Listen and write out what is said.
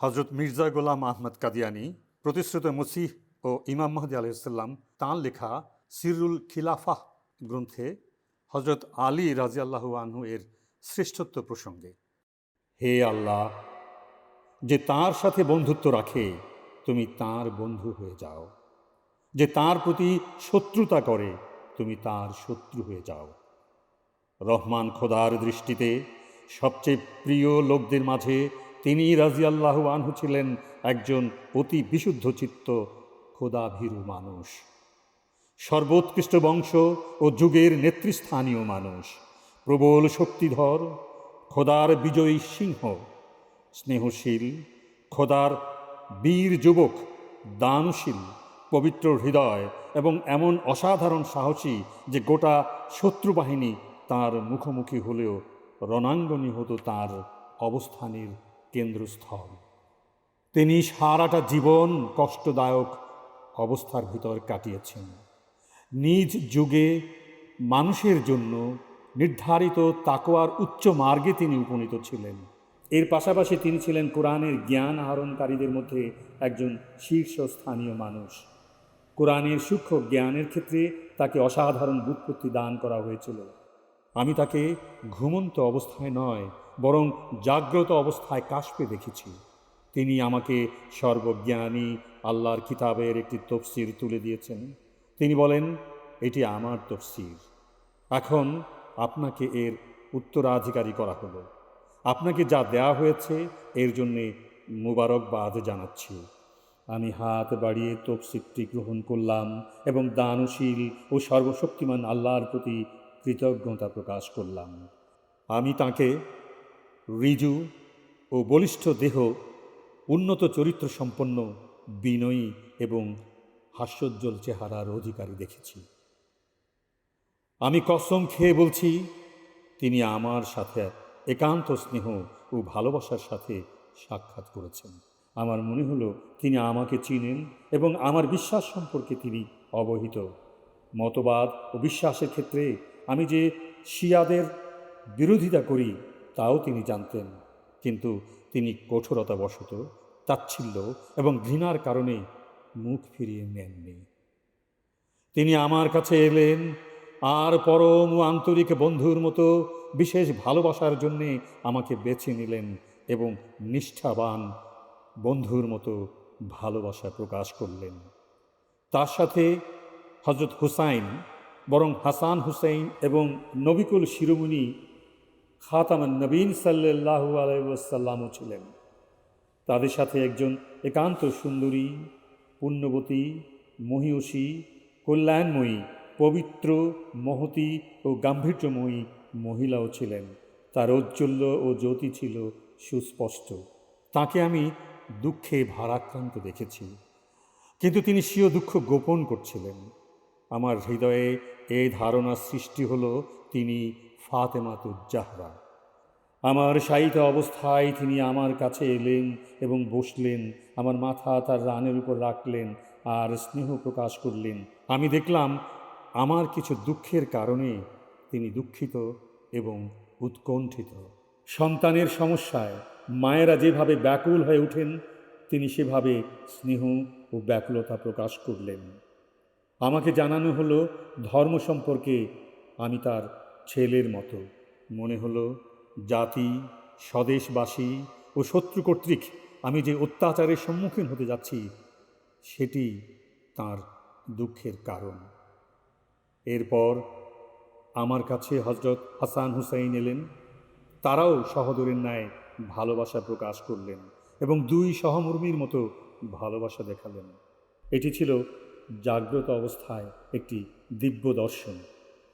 হজরত মির্জা গোলাম আহমদ কাদিয়ানি, প্রতিশ্রুত মসিহ ও ইমাম মাহদি আলাইসাল্লাম তাঁর লেখা সিরুল খিলাফাহ গ্রন্থে হজরত আলী রাজিয়াল্লাহু আনহু এর শ্রেষ্ঠত্ব প্রসঙ্গে, হে আল্লাহ, যে তার সাথে বন্ধুত্ব রাখে, তুমি তার বন্ধু হয়ে যাও। যে তার প্রতি শত্রুতা করে, তুমি তার শত্রু হয়ে যাও। রহমান খোদার দৃষ্টিতে সবচেয়ে প্রিয় লোকদের মাঝে তিনি রাজিয়াল্লাহ আনহু ছিলেন একজন অতি বিশুদ্ধ চিত্ত, খোদাভীরু মানুষ। সর্বোৎকৃষ্ট বংশ ও যুগের নেতৃস্থানীয় মানুষ। প্রবল শক্তিধর, খোদার বিজয়ী সিংহ। স্নেহশীল, খোদার বীর যুবক, দানশীল, পবিত্র হৃদয় এবং এমন অসাধারণ সাহসী যে গোটা শত্রু বাহিনী তাঁর মুখোমুখি হলেও রণাঙ্গনী হতো তাঁর অবস্থানের কেন্দ্রস্থল। তিনি সারাটা জীবন কষ্টদায়ক অবস্থার ভিতর কাটিয়েছেন। নিজ যুগে মানুষের জন্য নির্ধারিত তাকোয়ার উচ্চ মার্গে তিনি উপনীত ছিলেন। এর পাশাপাশি তিনি ছিলেন কোরআনের জ্ঞান আহরণকারীদের মধ্যে একজন শীর্ষস্থানীয় মানুষ। কোরআনের সূক্ষ্ম জ্ঞানের ক্ষেত্রে তাকে অসাধারণ বুৎপত্তি দান করা হয়েছিল। আমি তাকে ঘুমন্ত অবস্থায় নয়, বরং জাগ্রত অবস্থায় কাশপে দেখেছি। তিনি আমাকে সর্বজ্ঞানী আল্লাহর কিতাবের একটি তফসির তুলে দিয়েছেন। তিনি বলেন, এটি আমার তফসির। এখন আপনাকে এর উত্তরাধিকারী করা হলো। আপনাকে যা দেয়া হয়েছে, এর জন্যে মুবারকবাদ জানাচ্ছি। আমি হাত বাড়িয়ে তফসিরটি গ্রহণ করলাম এবং দানশীল ও সর্বশক্তিমান আল্লাহর প্রতি কৃতজ্ঞতা প্রকাশ করলাম। আমি তাকে রিজু ও বলিষ্ঠ দেহ, উন্নত চরিত্র সম্পন্ন বিনয়ী এবং হাস্যোজ্জ্বল চেহারার অধিকারী দেখেছি। আমি কসম খেয়ে বলছি, তিনি আমার সাথে একান্ত স্নেহ ও ভালোবাসার সাথে সাক্ষাৎ করেছেন। আমার মনে হলো তিনি আমাকে চিনেন এবং আমার বিশ্বাস সম্পর্কে তিনি অবহিত। মতবাদ ও বিশ্বাসের ক্ষেত্রে আমি যে শিয়াদের বিরোধিতা করি, তাও তিনি জানতেন। কিন্তু তিনি কঠোরতাবশত তাচ্ছিল্য এবং ঘৃণার কারণে মুখ ফিরিয়ে নেননি। তিনি আমার কাছে এলেন আর পরম ও আন্তরিক বন্ধুর মতো বিশেষ ভালোবাসার জন্যে আমাকে বেছে নিলেন এবং নিষ্ঠাবান বন্ধুর মতো ভালোবাসা প্রকাশ করলেন। তার সাথে হজরত হুসাইন বরং হাসান হুসাইন এবং নবিকুল শিরোমণি খাতামান নবীন সাল্লাহু আলাইসাল্লামও ছিলেন। তাদের সাথে একজন একান্ত সুন্দরী, পুণ্যবতী মহিষী কল্যাণময়ী, পবিত্র, মহতি ও গাম্ভীর্যময়ী মহিলাও ছিলেন। তার ঔজ্জ্বল্য ও জ্যোতি ছিল সুস্পষ্ট। তাকে আমি দুঃখে ভারাক্রান্ত দেখেছি। কিন্তু তিনি স্বীয় দুঃখ গোপন করছিলেন। আমার হৃদয়ে এই ধারণা সৃষ্টি হল তিনি ফাতেমাতুজ্জাহরা। আমার শায়িত অবস্থায় তিনি আমার কাছে এলেন এবং বসলেন, আমার মাথা তার রানের উপর রাখলেন আর স্নেহ প্রকাশ করলেন। আমি দেখলাম আমার কিছু দুঃখের কারণে তিনি দুঃখিত এবং উৎকণ্ঠিত। সন্তানের সমস্যায় মায়েরা যেভাবে ব্যাকুল হয়ে ওঠেন, তিনি সেভাবে স্নেহ ও ব্যাকুলতা প্রকাশ করলেন। আমাকে জানানো হলো, ধর্ম সম্পর্কে আমি তার ছেলের মতো। মনে হলো, জাতি, স্বদেশবাসী ও শত্রু কর্তৃক আমি যে অত্যাচারের সম্মুখীন হতে যাচ্ছি, সেটি তার দুঃখের কারণ। এরপর আমার কাছে হজরত হাসান হুসাইন এলেন। তারাও সহদরের ন্যায় ভালোবাসা প্রকাশ করলেন এবং দুই সহমর্মীর মতো ভালোবাসা দেখালেন। এটি ছিল জাগ্রত অবস্থায় একটি দিব্য দর্শন।